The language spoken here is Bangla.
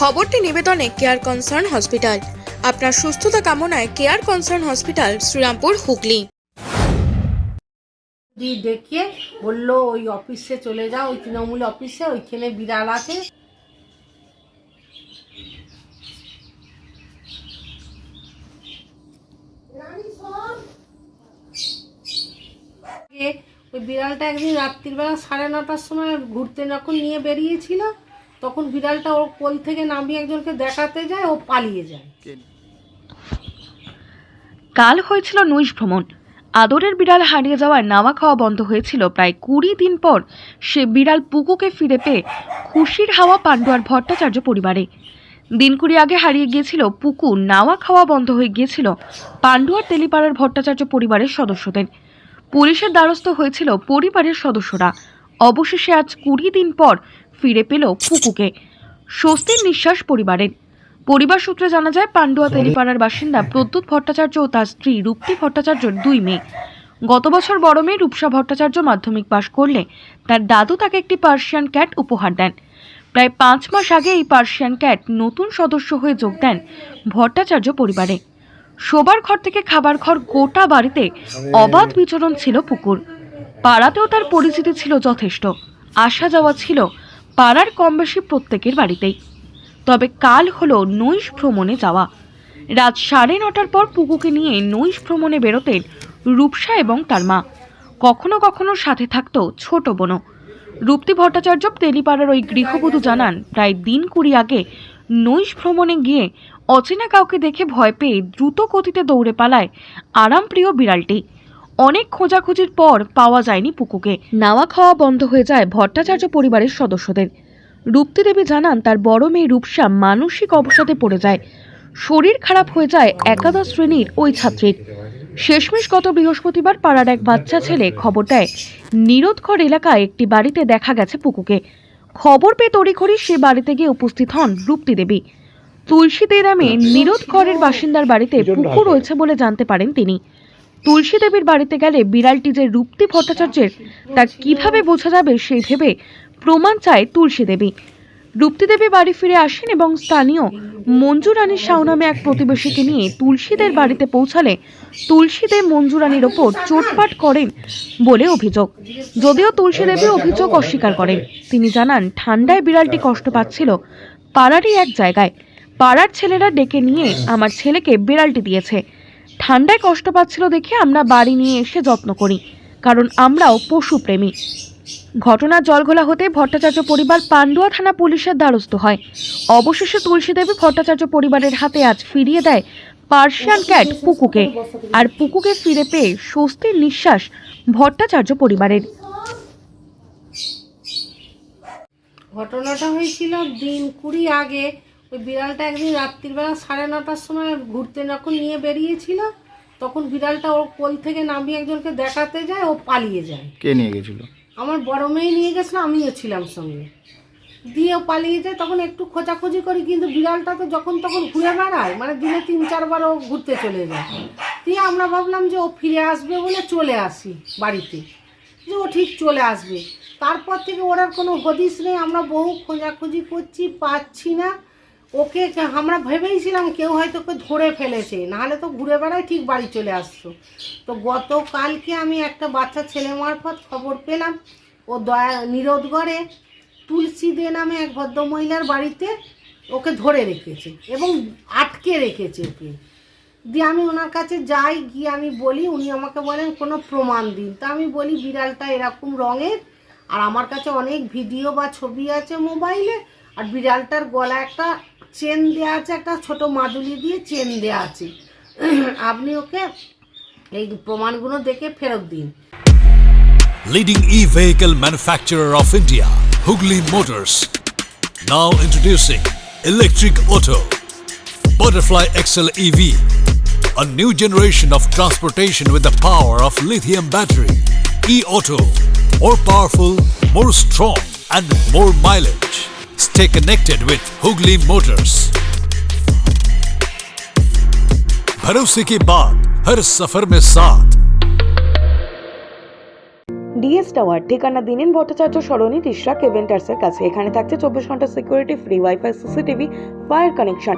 খবরটি নিবেদনে কেয়ার কনসার্ন হসপিটাল আপনার সুস্থতা কামনায় care concern hospital Serampore, Hooghly. ডেকে বলল, ওই অফিসে চলে যাও, ওই তৃণমূল অফিসে, ওইখানে বিড়াল আছে। ওই বিড়ালটা একদিন রাত্রিবেলা সাড়ে নটার সময় ঘুরতে যখন নিয়ে বেরিয়েছিল তখন বিড়ালটা ওর কোল থেকে নামিয়ে একজনকে দেখাতে যায়, ও পালিয়ে যায়। কাল হয়েছিল নৈশ ভ্রমণ। আদরের বিড়াল হারিয়ে যাওয়ার নাওয়া খাওয়া বন্ধ হয়েছিল। প্রায় কুড়ি দিন পর সে বিড়াল পুকুকে ফিরে পেয়ে খুশির হাওয়া পাণ্ডুয়ার ভট্টাচার্য পরিবারে। দিন কুড়ি আগে হারিয়ে গিয়েছিল পুকু নাওয়া খাওয়া বন্ধ হয়ে গিয়েছিল পাণ্ডুয়ার তেলিপাড়ার ভট্টাচার্য পরিবারের সদস্যদের। পুলিশের দ্বারস্থ হয়েছিল পরিবারের সদস্যরা। অবশেষে আজ কুড়ি দিন পর ফিরে পেল পুকুকে স্বস্তির নিঃশ্বাস পরিবারের। পরিবার সূত্রে জানা যায় পান্ডুয়া তেলিপাড়ার বাসিন্দা প্রদ্যুৎ ভট্টাচার্য ও তার স্ত্রী রূপ্তি ভট্টাচার্যর দুই মেয়ে। গত বছর বড় মেয়ে রূপসা ভট্টাচার্য মাধ্যমিক পাশ করলে তার দাদু তাকে একটি পার্সিয়ান ক্যাট উপহার দেন। প্রায় পাঁচ মাস আগে এই পার্সিয়ান ক্যাট নতুন সদস্য হয়ে যোগ দেন ভট্টাচার্য পরিবারে। শোবার ঘর থেকে খাবার ঘর গোটা বাড়িতে অবাধ বিচরণ ছিল পুকুর। পাড়াতেও তার পরিচিতি ছিল যথেষ্ট। আসা যাওয়া ছিল পাড়ার কম বেশি প্রত্যেকের বাড়িতেই। তবে কাল হলো নৈশ ভ্রমণে যাওয়া। রাত সাড়ে নটার পর পুকুকে নিয়ে নৈশ ভ্রমণে বেরোতেন রূপসা এবং তার মা। কখনো কখনো সাথে থাকতো ছোট বোনও। রূপ্তি ভট্টাচার্য তেলিপাড়ার ওই গৃহবধূ জানান, প্রায় দিন কুড়ি আগে নৈশ ভ্রমণে গিয়ে অচেনা কাউকে দেখে ভয় পেয়ে দ্রুত গতিতে দৌড়ে পালায় আরামপ্রিয় বিড়ালটি। অনেক খোঁজাখুঁজির পর পাওয়া যায়নি পুকুকে। নাওয়া খাওয়া বন্ধ হয়ে যায় ভট্টাচার্য পরিবারের সদস্যদের। রূপ্তি দেবী জানান তার বড় মেয়ে রূপসা মানসিক অবসাদে পড়ে যায়। শরীর খারাপ হয়ে যায় একাদশ শ্রেণির ওই ছাত্রীর। শেষমেশ গত বৃহস্পতিবার পাড়ার এক বাচ্চা ছেলে খবর দেয় নিরোধকর এলাকায় একটি বাড়িতে দেখা গেছে পুকুকে। খবর পেয়ে তড়িঘড়ি সে বাড়িতে গিয়ে উপস্থিত হন রূপ্তি দেবী। তুলসী দেরামে নিরোধকরের বাসিন্দার বাড়িতে পুকুর রয়েছে বলে জানতে পারেন তিনি। তুলসী দেবীর বাড়িতে গেলে বিড়ালটি যে রূপ্তি ভট্টাচার্যের, তা কীভাবে বোঝা যাবে সেই ভেবে প্রমাণ চায় তুলসী দেবী। রূপ্তি দেবী বাড়ি ফিরে আসেন এবং স্থানীয় মঞ্জু রানী নামে এক প্রতিবেশীকে নিয়ে তুলসীদের বাড়িতে পৌঁছালে তুলসী দেব মঞ্জু রানীর ওপর চোটপাট করেন বলে অভিযোগ। যদিও তুলসী দেবী অভিযোগ অস্বীকার করেন, তিনি জানান, ঠান্ডায় বিড়ালটি কষ্ট পাচ্ছিল পাড়ারই এক জায়গায়। পাড়ার ছেলেরা ডেকে নিয়ে আমার ছেলেকে বিড়ালটি দিয়েছে। ঠান্ডায় কষ্ট পাচ্ছিল দেখে আমরা বাড়ি নিয়ে এসে যত্ন করি, কারণ আমরাও পশুপ্রেমী। ঘটনার জলঘোলা হতে ভট্টাচার্য পরিবার পান্ডুয়া থানা পুলিশের দ্বারস্থ হয়। অবশেষে তুলসী দেবী ভট্টাচার্য পরিবারের হাতে আজ ফিরিয়ে দেয় পার্সিয়ান ক্যাট পুকুকে, আর পুকুকে ফিরে পেয়ে স্বস্তির নিঃশ্বাস ভট্টাচার্য পরিবারের। ঘটনাটা হয়েছিল দিন কুড়ি আগে ওই বিড়ালটা একদিন রাত্রিবেলা সাড়ে নটার সময় ঘুরতে যখন নিয়ে বেরিয়েছিল তখন বিড়ালটা ওর কোল থেকে নামিয়ে একজনকে দেখাতে যায় ও পালিয়ে যায়। কে নিয়ে গেছিল? আমার বড় মেয়ে নিয়ে গেছিল আমিও ছিলাম সঙ্গে। দিয়ে ও পালিয়ে যায় তখন একটু খোঁজাখুঁজি করি কিন্তু বিড়ালটা তো যখন তখন ঘুরে বেড়ায় মানে দিনে তিন চারবার ও ঘুরতে চলে যায়। দিয়ে আমরা ভাবলাম যে ও ফিরে আসবে বলে চলে আসি বাড়িতে। যে ও ঠিক চলে আসবে। তারপর থেকে ওর আর কোনো হদিস নেই আমরা বহু খোঁজাখুঁজি করছি পাচ্ছি না। ওকে আমরা ভেবেইছিলাম কেউ হয়তো ওকে ধরে ফেলেছে, নাহলে তো ঘুরে বেড়ায় ঠিক বাড়ি চলে আসতো। তো গতকালকে আমি একটা বাচ্চা ছেলে মারফত খবর পেলাম, ও দয়া নিরোধগড়ে তুলসী দে নামে এক ভদ্রমহিলার বাড়িতে ওকে ধরে রেখেছে এবং আটকে রেখেছে ওকে। দিয়ে আমি ওনার কাছে যাই, গিয়ে আমি বলি, উনি আমাকে বলেন, কোনো প্রমাণ দিন। তা আমি বলি, বিড়ালটা এরকম রঙের, আর আমার কাছে অনেক ভিডিও বা ছবি আছে মোবাইলে, আর বিড়ালটার গলা একটা চেন দেওয়া আছে একটা ছোট মাদুলি দিয়ে চেন দেওয়া আছে আপনি ওকে এই প্রমাণগুলো দেখে ফেরত দিন leading e-vehicle manufacturer of India, Hugli Motors. Now introducing electric auto, Butterfly XL EV, a new generation of transportation with the power of lithium battery. E-auto, more powerful, more strong, and more mileage. Stay connected with Hugli Motors. भरोसे के बाद हर सफर में साथ ডিএস টাওয়ার ঠিকানা দিনেন ভট্টাচার্য সরণি টিসরা কেভেন্টার্সের কাছে এখানে থাকছে চব্বিশ ঘন্টা security free wifi CCTV fire connection